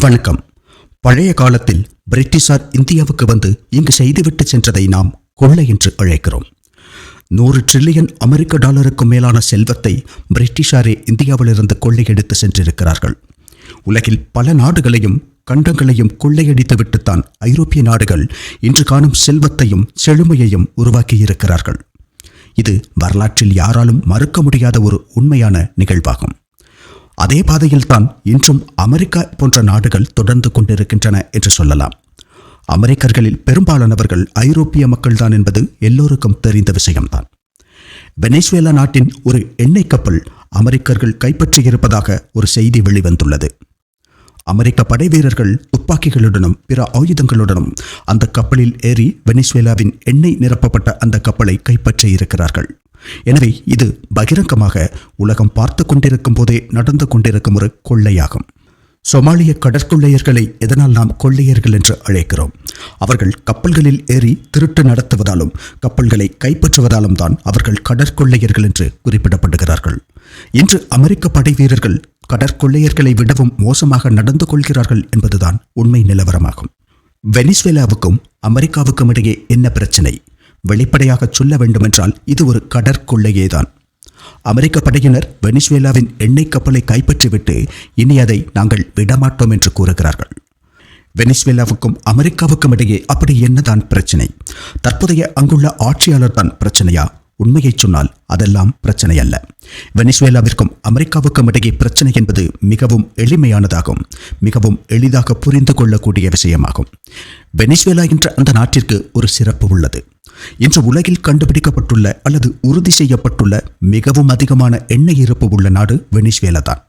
வணக்கம். பழைய காலத்தில் பிரிட்டிஷார் இந்தியாவுக்கு வந்து இங்கு செய்துவிட்டு சென்றதை நாம் கொள்ளை என்று அழைக்கிறோம். நூறு ட்ரில்லியன் அமெரிக்க டாலருக்கும் மேலான செல்வத்தை பிரிட்டிஷாரே இந்தியாவிலிருந்து கொள்ளையடித்து சென்றிருக்கிறார்கள். உலகில் பல நாடுகளையும் கண்டங்களையும் கொள்ளையடித்துவிட்டுத்தான் ஐரோப்பிய நாடுகள் இன்று காணும் செல்வத்தையும் செழுமையையும் உருவாக்கியிருக்கிறார்கள். இது வரலாற்றில் யாராலும் மறுக்க முடியாத ஒரு உண்மையான நிகழ்வாகும். அதே பாதையில்தான் இன்றும் அமெரிக்கா போன்ற நாடுகள் தொடர்ந்து கொண்டிருக்கின்றன என்று சொல்லலாம். அமெரிக்கர்களில் பெரும்பாலானவர்கள் ஐரோப்பிய மக்கள்தான் என்பது எல்லோருக்கும் தெரிந்த விஷயம்தான். வெனேசுவேலா நாட்டின் ஒரு எண்ணெய் கப்பல் அமெரிக்கர்கள் கைப்பற்றியிருப்பதாக ஒரு செய்தி வெளிவந்துள்ளது. அமெரிக்க படை வீரர்கள் துப்பாக்கிகளுடனும் பிற ஆயுதங்களுடனும் அந்த கப்பலில் ஏறி வெனிசுவேலாவின் எண்ணெய் நிரப்பப்பட்ட அந்த கப்பலை கைப்பற்றியிருக்கிறார்கள். எனவே இது பகிரங்கமாக உலகம் பார்த்து கொண்டிருக்கும் போதே நடந்து கொண்டிருக்கும் ஒரு கொள்ளையாகும். சொமாலிய கடற்கொள்ளையர்களை எதனால் நாம் கொள்ளையர்கள் என்று அழைக்கிறோம்? அவர்கள் கப்பல்களில் ஏறி திருட்டு நடத்துவதாலும் கப்பல்களை கைப்பற்றுவதாலும் தான் அவர்கள் கடற்கொள்ளையர்கள் என்று குறிப்பிடப்படுகிறார்கள். இன்று அமெரிக்க படை வீரர்கள் கடற்கொள்ளையர்களை விடவும் மோசமாக நடந்து கொள்கிறார்கள் என்பதுதான் உண்மை நிலவரமாகும். வெனிசுவேலாவுக்கும் அமெரிக்காவுக்கும் இடையே என்ன பிரச்சனை? வெளிப்படையாக சொல்ல வேண்டுமென்றால் இது ஒரு கடற்கொள்ளையேதான் அமெரிக்க படையினர் வெனிசுவேலாவின் எண்ணெய் கப்பலை கைப்பற்றிவிட்டு இனி அதை நாங்கள் விடமாட்டோம் என்று கூறுகிறார்கள். வெனிசுவேலாவுக்கும் அமெரிக்காவுக்கும் இடையே அப்படி என்னதான் பிரச்சனை? தற்போதைய அங்குள்ள ஆட்சியாளர் தான் பிரச்சனையா? உண்மையை சொன்னால் அதெல்லாம் பிரச்சனை அல்ல வெனிசுவேலாவிற்கும் அமெரிக்காவுக்கும் இடையே பிரச்சனை என்பது மிகவும் எளிமையானதாகும் மிகவும் எளிதாக புரிந்து கொள்ளக்கூடிய விஷயமாகும். வெனிசுவேலா என்ற அந்த நாட்டிற்கு ஒரு சிறப்பு உள்ளது. இன்று உலகில் கண்டுபிடிக்கப்பட்டுள்ள அல்லது உறுதி செய்யப்பட்டுள்ள மிகவும் அதிகமான எண்ணெய் இருப்பு உள்ள நாடு வெனிஸ்வேலா தான்.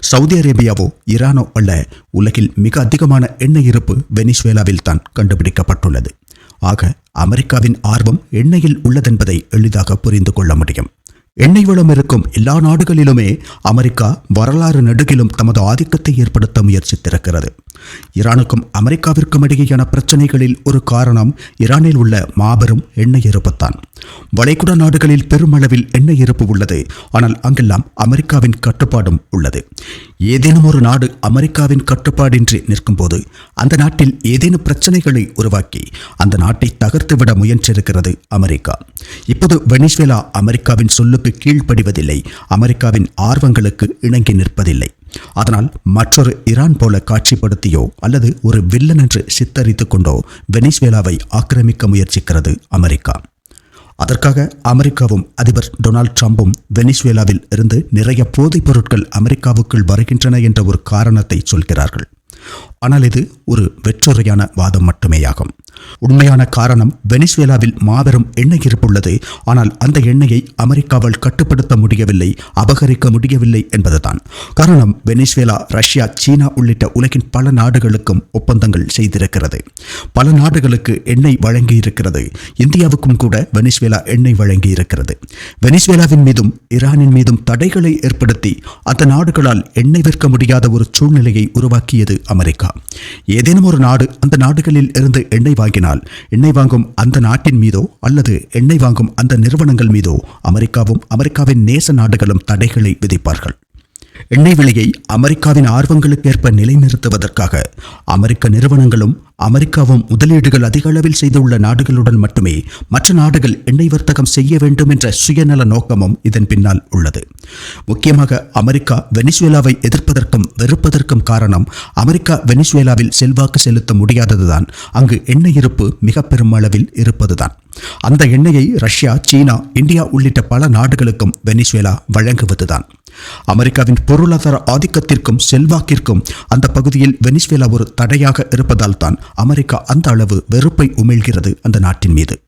சவுதி அரேபியாவோ ஈரானோ அல்ல உலகில் மிக அதிகமான எண்ணெய் இருப்பு வெனிஸ்வேலாவில் தான் கண்டுபிடிக்கப்பட்டுள்ளது. ஆக அமெரிக்காவின் ஆர்வம் எண்ணெயில் உள்ளதென்பதை எளிதாக புரிந்து கொள்ள முடியும். எண்ணெய் வளம் இருக்கும் எல்லா நாடுகளிலுமே அமெரிக்கா வரலாறு நெடுகிலும் தமது ஆதிக்கத்தை ஏற்படுத்த முயற்சித்திருக்கிறது. ஈரானுக்கும் அமெரிக்காவிற்கும் இடையேயான பிரச்சனைகளில் ஒரு காரணம் ஈரானில் உள்ள மாபெரும் எண்ணெய் இருப்புத்தான் வளைகுடா நாடுகளில் பெருமளவில் எண்ணெய் இருப்பு உள்ளது. ஆனால் அங்கெல்லாம் அமெரிக்காவின் கட்டுப்பாடும் உள்ளது. ஏதேனும் ஒரு நாடு அமெரிக்காவின் கட்டுப்பாடின்றி நிற்கும்போது அந்த நாட்டில் ஏதேனும் பிரச்சனைகளை உருவாக்கி அந்த நாட்டை தகர்த்துவிட முயன்றிருக்கிறது அமெரிக்கா. இப்போது வெனிஸ்வேலா அமெரிக்காவின் சொல்லுக்கு கீழ்ப்படிவதில்லை. அமெரிக்காவின் ஆர்வங்களுக்கு இணங்கி நிற்பதில்லை. அதனால் மற்றொரு ஈரான் போல காட்சிப்படுத்தியோ அல்லது ஒரு வில்லன் என்று சித்தரித்து கொண்டோ வெனிஸ்வேலாவை ஆக்கிரமிக்க முயற்சிக்கிறது அமெரிக்கா. அதற்காக அமெரிக்காவும் அதிபர் டொனால்ட் ட்ரம்பும் வெனிஸ்வேலாவில் இருந்து நிறைய போதைப் பொருட்கள் அமெரிக்காவுக்குள் வருகின்றன என்ற ஒரு காரணத்தை சொல்கிறார்கள். ஆனால் இது ஒரு வெற்றுரையான வாதம் மட்டுமேயாகும். உண்மையான காரணம் வெனிசுவேலாவில் மாபெரும் எண்ணெய் இருப்புள்ளது ஆனால் அந்த எண்ணெயை அமெரிக்காவால் கட்டுப்படுத்த முடியவில்லை அபகரிக்க முடியவில்லை என்பதுதான். காரணம் வெனிசுவேலா ரஷ்யா சீனா உள்ளிட்ட உலகின் பல நாடுகளுக்கும் ஒப்பந்தங்கள் செய்திருக்கிறது. பல நாடுகளுக்கு எண்ணெய் வழங்கி இருக்கிறது இந்தியாவுக்கும் கூட வெனிசுவேலா எண்ணெய் வழங்கி இருக்கிறது வெனிசுவேலாவின் மீதும் ஈரானின் மீதும் தடைகளை ஏற்படுத்தி அந்த நாடுகளால் எண்ணெய் விற்க முடியாத ஒரு சூழ்நிலையை உருவாக்கியது அமெரிக்கா. ஏதேனும் ஒரு நாடு அந்த நாடுகளில் இருந்து எண்ணெய் வாங்கினால் எண்ணெய் வாங்கும் அந்த நாட்டின் மீதோ அல்லது எண்ணெய் வாங்கும் அந்த நிறுவனங்கள் மீதோ அமெரிக்காவும் அமெரிக்காவின் நேச நாடுகளும் தடைகளை விதிப்பார்கள். எண்ணெய் விலையை அமெரிக்காவின் ஆர்வங்களுக்கு ஏற்ப நிலைநிறுத்துவதற்காக அமெரிக்க நிறுவனங்களும் அமெரிக்காவும் முதலீடுகள் அதிக அளவில் செய்துள்ள நாடுகளுடன் மட்டுமே மற்ற நாடுகள் எண்ணெய் வர்த்தகம் செய்ய வேண்டும் என்ற சுயநல நோக்கமும் இதன் பின்னால் உள்ளது. முக்கியமாக அமெரிக்கா வெனிசுவேலாவை எதிர்ப்பதற்கும் வெறுப்பதற்கும் காரணம் அமெரிக்கா வெனிசுவேலாவில் செல்வாக்கு செலுத்த முடியாததுதான். அங்கு எண்ணெய் இருப்பு மிக பெருமளவில் இருப்பதுதான். அந்த எண்ணெயை ரஷ்யா சீனா இந்தியா உள்ளிட்ட பல நாடுகளுக்கும் வெனிசுவேலா வழங்குவதுதான். அமெரிக்காவின் பொருளாதார ஆதிக்கத்திற்கும் செல்வாக்கிற்கும் அந்த பகுதியில் வெனிஸ்வேலா ஒரு தடையாக இருப்பதால் தான் அமெரிக்கா அந்த அளவு வெறுப்பை உமிழ்கிறது அந்த நாட்டின் மீது.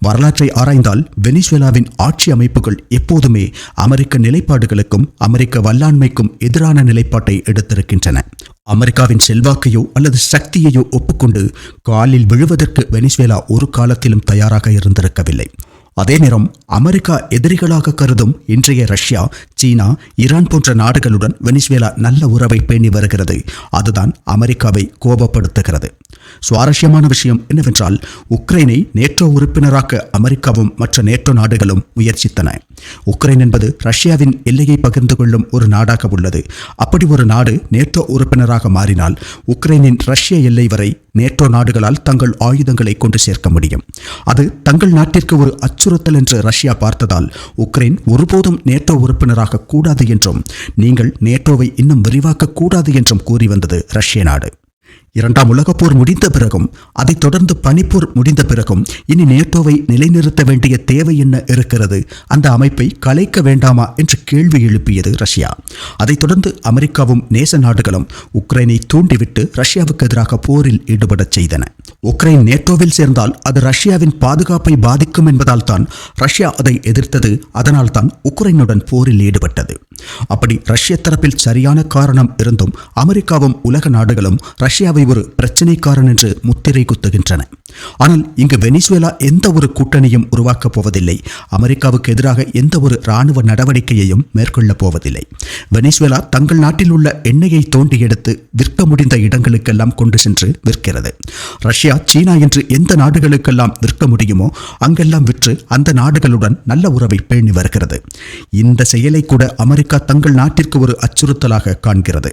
வரலாற்றை ஆராய்ந்தால் வெனிசுவேலாவின் ஆட்சி அமைப்புகள் எப்போதுமே அமெரிக்க நிலைப்பாடுகளுக்கும் அமெரிக்க வல்லாண்மைக்கும் எதிரான நிலைப்பாட்டை எடுத்திருக்கின்றன. அமெரிக்காவின் செல்வாக்கையோ அல்லது சக்தியையோ ஒப்புக்கொண்டு காலில் விழுவதற்கு வெனிசுவேலா ஒரு காலத்திலும் தயாராக இருந்திருக்கவில்லை. அதே நேரம் அமெரிக்கா எதிரிகளாக கருதும் இன்றைய ரஷ்யா சீனா ஈரான் போன்ற நாடுகளுடன் வெனிஸ்வேலா நல்ல உறவை பேணி வருகிறது. அதுதான் அமெரிக்காவை கோபப்படுத்துகிறது. சுவாரஸ்யமான விஷயம் என்னவென்றால் உக்ரைனை நேட்டோ உறுப்பினராக்க அமெரிக்காவும் மற்ற நேட்டோ நாடுகளும் முயற்சித்தன. உக்ரைன் என்பது ரஷ்யாவின் எல்லையை பகிர்ந்து கொள்ளும் ஒரு நாடாக உள்ளது. அப்படி ஒரு நாடு நேட்டோ உறுப்பினராக மாறினால் உக்ரைனின் ரஷ்ய எல்லை வரை நேட்டோ நாடுகளால் தங்கள் ஆயுதங்களை கொண்டு சேர்க்க முடியும். அது தங்கள் நாட்டிற்கு ஒரு அச்சுறுத்தல் என்று ரஷ்யா பார்த்ததால் உக்ரைன் ஒருபோதும் நேட்டோ உறுப்பினராக கூடாது என்றும் நீங்கள் நேட்டோவை இன்னும் விரிவாக்க கூடாது என்றும் கூறி வந்தது ரஷ்ய நாடு. இரண்டாம் உலகப் போர் முடிந்த பிறகும் அதைத் தொடர்ந்து பனிப்போர் முடிந்த பிறகும் இனி நேட்டோவை நிலைநிறுத்த வேண்டிய தேவை என்ன இருக்கிறது? அந்த அமைப்பை கலைக்க வேண்டாமா? என்று கேள்வி எழுப்பியது ரஷ்யா. அதைத் தொடர்ந்து அமெரிக்காவும் நேச நாடுகளும் உக்ரைனை தூண்டிவிட்டு ரஷ்யாவுக்கு எதிராக போரில் ஈடுபடச் செய்தன. உக்ரைன் நேட்டோவில் சேர்ந்தால் அது ரஷ்யாவின் பாதுகாப்பை பாதிக்கும் என்பதால் தான் ரஷ்யா அதை எதிர்த்தது. அதனால் தான் உக்ரைனுடன் போரில் ஈடுபட்டது. அப்படி ரஷ்ய தரப்பில் சரியான காரணம் இருந்தும் அமெரிக்காவும் உலக நாடுகளும் ரஷ்யாவை ஒரு பிரச்சினைக்காரன் என்று முத்திரை குத்துகின்றன. ஆனால் இங்கு வெனிசுவேலா எந்த ஒரு கூட்டணியும் உருவாக்கப் போவதில்லை. அமெரிக்காவுக்கு எதிராக எந்த ஒரு இராணுவ நடவடிக்கையையும் மேற்கொள்ளப் போவதில்லை. வெனிசுவேலா தங்கள் நாட்டில் உள்ள எண்ணெயை தோண்டி எடுத்து விற்க முடிந்த இடங்களுக்கெல்லாம் கொண்டு சென்று விற்கிறது. ரஷ்யா சீனா என்று எந்த நாடுகளுக்கெல்லாம் விற்க முடியுமோ அங்கெல்லாம் விற்று அந்த நாடுகளுடன் நல்ல உறவை பேணி வருகிறது. இந்த செயலை கூட அமெரிக்கா தங்கள் நாட்டிற்கு ஒரு அச்சுறுத்தலாக காண்கிறது.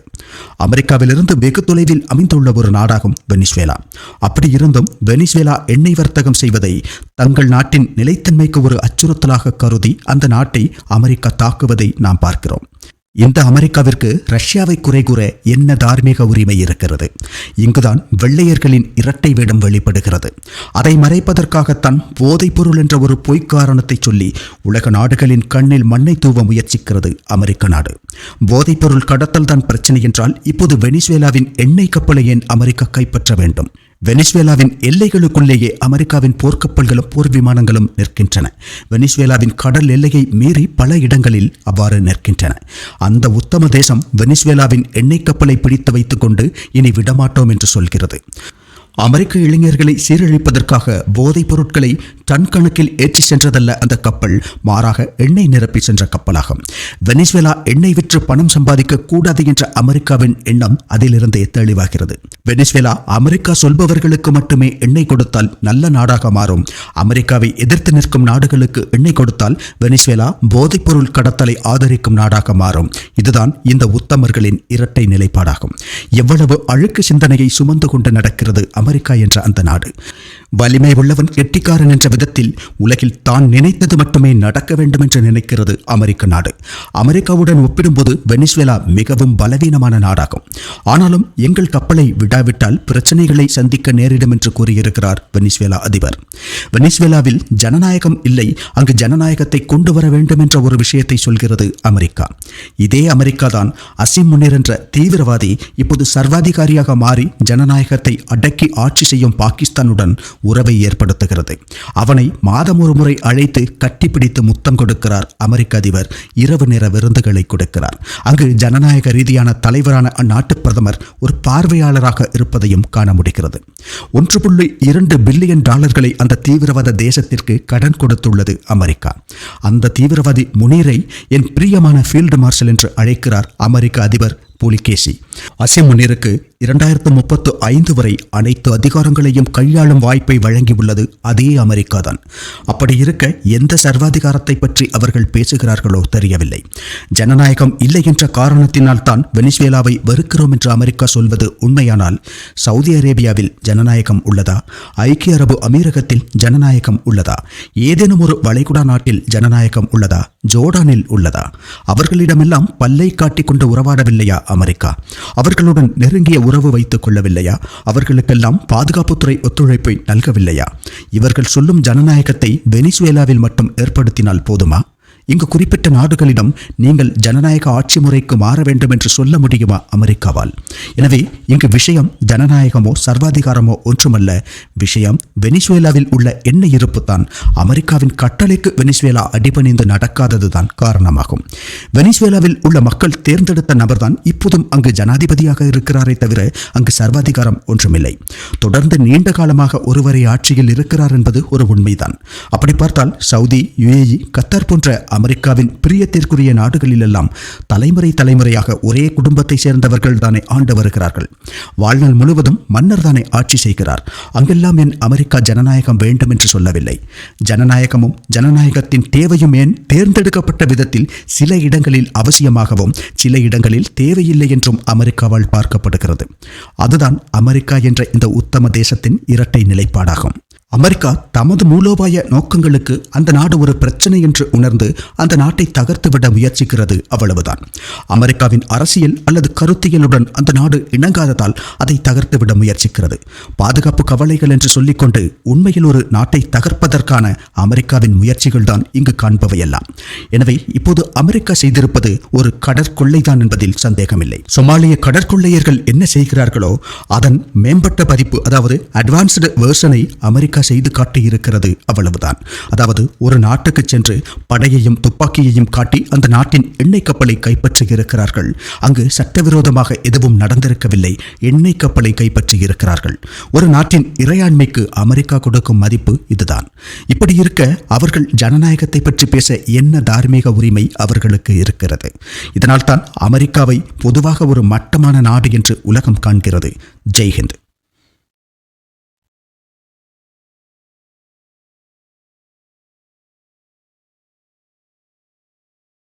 அமெரிக்காவிலிருந்து வெகு தொலைவில் அமைந்துள்ள ஒரு நாடாகும் வெனிசுவேலா. அப்படி இருந்தும் வெனிசுவேலா எண்ணெய் வர்த்தகம் செய்வதை தங்கள் நாட்டின் நிலைத்தன்மைக்கு ஒரு அச்சுறுத்தலாக கருதி அந்த நாட்டை அமெரிக்கா தாக்குவதை நாம் பார்க்கிறோம். இந்த அமெரிக்காவிற்கு ரஷ்யாவை குறை கூற என்ன தார்மீக உரிமை இருக்கிறது? இங்குதான் வெள்ளையர்களின் இரட்டை வேடம் வெளிப்படுகிறது. அதை மறைப்பதற்காகத்தான் போதைப் பொருள் என்ற ஒரு பொய்க்காரணத்தை சொல்லி உலக நாடுகளின் கண்ணில் மண்ணை தூவ முயற்சிக்கிறது அமெரிக்க நாடு. போதைப் பொருள் கடத்தல் தான் பிரச்சனை என்றால் இப்போது வெனிசுவேலாவின் எண்ணெய் கப்பலை ஏன் அமெரிக்கா கைப்பற்ற வேண்டும்? வெனிசுவேலாவின் எல்லைகளுக்குள்ளேயே அமெரிக்காவின் போர்க்கப்பல்களும் போர் விமானங்களும் நிற்கின்றன. வெனிசுவேலாவின் கடல் எல்லையை மீறி பல இடங்களில் அவ்வாறு நிற்கின்றன. அந்த உத்தம தேசம் வெனிசுவேலாவின் எண்ணெய் கப்பலை பிடித்து வைத்துக்கொண்டு இனி விடமாட்டோம் என்று சொல்கிறது. அமெரிக்க இளைஞர்களை சீரழிப்பதற்காக போதைப் பொருட்களை டன் கணக்கில் ஏற்றி சென்றதல்ல அந்த கப்பல். மாறாக எண்ணெய் நிரப்பி சென்ற கப்பலாகும். வெனிசுவேலா எண்ணெய் விற்று பணம் சம்பாதிக்க கூடாது என்ற அமெரிக்காவின் எண்ணம் அதிலிருந்தே தெளிவாகிறது. வெனிசுவேலா அமெரிக்கா சொல்பவர்களுக்கு மட்டுமே எண்ணெய் கொடுத்தால் நல்ல நாடாக மாறும். அமெரிக்காவை எதிர்த்து நிற்கும் நாடுகளுக்கு எண்ணெய் கொடுத்தால் வெனிசுவேலா போதைப் பொருள் கடத்தலை ஆதரிக்கும் நாடாக மாறும். இதுதான் இந்த உத்தமர்களின் இரட்டை நிலைப்பாடாகும். எவ்வளவு அழுக்கு சிந்தனையை சுமந்து கொண்டு நடக்கிறது அமெரிக்கா என்ற அந்த நாடு. வலிமை உள்ளவன் கெட்டிக்காரன் என்ற விதத்தில் உலகில் தான் நினைத்தது மட்டுமே நடக்க வேண்டும் என்று நினைக்கிறது அமெரிக்க நாடு. அமெரிக்காவுடன் ஒப்பிடும்போது வெனிசுவேலா மிகவும் பலவீனமான நாடாகும். ஆனாலும் எங்கள் கப்பலை விடாவிட்டால் பிரச்சனைகளை சந்திக்க நேரிடும் என்று கூறியிருக்கிறார் வெனிசுவேலா அதிபர். வெனிசுவேலாவில் ஜனநாயகம் இல்லை அங்கு ஜனநாயகத்தை கொண்டு வர வேண்டும் என்ற ஒரு விஷயத்தை சொல்கிறது அமெரிக்கா. இதே அமெரிக்கா தான் அசிம் முனிர் என்ற தீவிரவாதி இப்போது சர்வாதிகாரியாக மாறி ஜனநாயகத்தை அடக்கி ஆட்சி செய்யும் பாகிஸ்தானுடன் உறவை ஏற்படுத்துகிறது. அவனை மாதம் ஒரு முறை அழைத்து கட்டிப்பிடித்து முத்தம் கொடுக்கிறார் அமெரிக்க அதிபர். இரவு நேர விருந்துகளை கொடுக்கிறார். அங்கு ஜனநாயக ரீதியான தலைவரான அந்நாட்டு பிரதமர் ஒரு பார்வையாளராக இருப்பதையும் காண முடிகிறது. ஒன்று புள்ளி இரண்டு பில்லியன் டாலர்களை அந்த தீவிரவாத தேசத்திற்கு கடன் கொடுத்துள்ளது அமெரிக்கா. அந்த தீவிரவாதி முனீரை என் பிரியமான ஃபீல்டு மார்ஷல் என்று அழைக்கிறார் அமெரிக்க அதிபர் புலிகேசி அசிம் முன்னிற்கு இரண்டாயிரத்து முப்பத்து ஐந்து வரை அனைத்து அதிகாரங்களையும் கையாளும் வாய்ப்பை வழங்கியுள்ளது அதே அமெரிக்கா தான் அப்படி இருக்க எந்த சர்வாதிகாரத்தை பற்றி அவர்கள் பேசுகிறார்களோ தெரியவில்லை. ஜனநாயகம் இல்லை என்ற காரணத்தினால் தான் வெனிசுவேலாவை வெறுக்கிறோம் என்று அமெரிக்கா சொல்வது உண்மையானால் சவுதி அரேபியாவில் ஜனநாயகம் உள்ளதா? ஐக்கிய அரபு அமீரகத்தில் ஜனநாயகம் உள்ளதா? ஏதேனும் ஒரு வளைகுடா நாட்டில் ஜனநாயகம் உள்ளதா? ஜோர்டானில் உள்ளதா? அவர்களிடமெல்லாம் பல்லை காட்டிக்கொண்டு உறவாடவில்லையா? அமெரிக்கா. அவர்களுடன் நெருங்கிய உறவு வைத்துக் கொள்ளவில்லையா? அவர்களுக்கெல்லாம் பாதுகாப்புத்துறை ஒத்துழைப்பை நல்கவில்லையா? இவர்கள் சொல்லும் ஜனநாயகத்தை வெனிசுவேலாவில் மட்டும் ஏற்படுத்தினால் போதுமா? இங்கு குறிப்பிட்ட நாடுகளிடம் நீங்கள் ஜனநாயக ஆட்சி முறைக்கு மாற வேண்டும் என்று சொல்ல முடியுமா அமெரிக்காவால்? எனவே இங்கு விஷயம் ஜனநாயகமோ சர்வாதிகாரமோ ஒன்றுமல்ல. விஷயம் வெனிசுவேலாவில் உள்ள எண்ணெய் இருப்பு தான் அமெரிக்காவின் கட்டளைக்கு வெனிசுவேலா அடிபணிந்து நடக்காததுதான் காரணமாகும். வெனிசுவேலாவில் உள்ள மக்கள் தேர்ந்தெடுத்த நபர்தான் இப்போதும் அங்கு ஜனாதிபதியாக இருக்கிறாரே தவிர அங்கு சர்வாதிகாரம் ஒன்றுமில்லை. தொடர்ந்து நீண்ட காலமாக ஒருவரை ஆட்சியில் இருக்கிறார் என்பது ஒரு உண்மைதான். அப்படி பார்த்தால் சவுதி யுஏஇ கத்தார் போன்ற அமெரிக்காவின் பிரியத்திற்குரிய நாடுகளிலெல்லாம் தலைமுறை தலைமுறையாக ஒரே குடும்பத்தை சேர்ந்தவர்கள் தானே ஆண்டு வருகிறார்கள். வாழ்நாள் முழுவதும் மன்னர் தானே ஆட்சி செய்கிறார். அங்கெல்லாம் என் அமெரிக்கா ஜனநாயகம் வேண்டும் என்று சொல்லவில்லை. ஜனநாயகமும் ஜனநாயகத்தின் தேவையும் ஏன் தேர்ந்தெடுக்கப்பட்ட விதத்தில் சில இடங்களில் அவசியமாகவும் சில இடங்களில் தேவையில்லை என்றும் அமெரிக்காவால் பார்க்கப்படுகிறது. அதுதான் அமெரிக்கா என்ற இந்த உத்தம தேசத்தின் இரட்டை நிலைப்பாடாகும். அமெரிக்கா தமது மூலோபாய நோக்கங்களுக்கு அந்த நாடு ஒரு பிரச்சனை என்று உணர்ந்து அந்த நாட்டை தகர்த்துவிட முயற்சிக்கிறது அவ்வளவுதான். அமெரிக்காவின் அரசியல் அல்லது கருத்தியலுடன் அந்த நாடு இணங்காததால் அதை தகர்த்துவிட முயற்சிக்கிறது. பாதுகாப்பு கவலைகள் என்று சொல்லிக்கொண்டு உண்மையில் ஒரு நாட்டை தகர்ப்பதற்கான அமெரிக்காவின் முயற்சிகள் தான் இங்கு காண்பவையெல்லாம். எனவே இப்போது அமெரிக்கா செய்திருப்பது ஒரு கடற்கொள்ளைதான் என்பதில் சந்தேகமில்லை. சொமாலிய கடற்கொள்ளையர்கள் என்ன செய்கிறார்களோ அதன் மேம்பட்ட பதிப்பு அதாவது அட்வான்ஸ்டு வேர்ஷனை அமெரிக்கா அமெரிக்கா செய்து காட்டியிருக்கிறது அவ்வளவுதான். அதாவது ஒரு நாட்டுக்கு சென்று படையையும் துப்பாக்கியையும் காட்டி அந்த நாட்டின் எண்ணெய் கப்பலை கைப்பற்றியிருக்கிறார்கள் அங்கு சட்டவிரோதமாக எதுவும் நடந்திருக்கவில்லை. எண்ணெய் கப்பலை கைப்பற்றியிருக்கிறார்கள் ஒரு நாட்டின் இறையாண்மைக்கு அமெரிக்கா கொடுக்கும் மதிப்பு இதுதான். இப்படி இருக்க அவர்கள் ஜனநாயகத்தை பற்றி பேச என்ன தார்மீக உரிமை அவர்களுக்கு இருக்கிறது? இதனால்தான் அமெரிக்காவை பொதுவாக ஒரு மட்டமான நாடு என்று உலகம் காண்கிறது. ஜெய்ஹிந்த்.